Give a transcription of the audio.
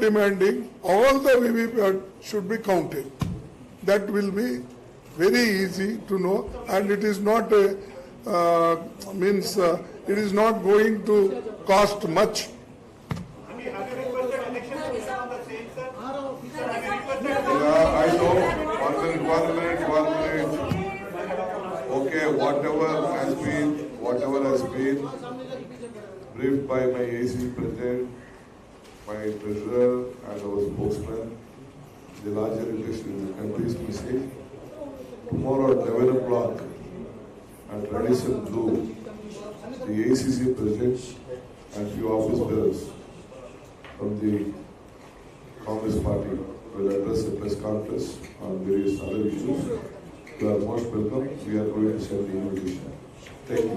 demanding all the VVPAT should be counted. That will be very easy to know and it is not a, uh, means uh, it is not going to cost much. Yeah, I know, one minute, one minute, one minute. Okay, whatever has been, whatever has been briefed by my AC president, my treasurer and our spokesman, the larger intention in the country's. Tomorrow at eleven o'clock at Radisson Blue, the ACC president and few office bearers from the Congress party will address a press conference on various other issues. You are most welcome. We are going to send the invitation. Thank you.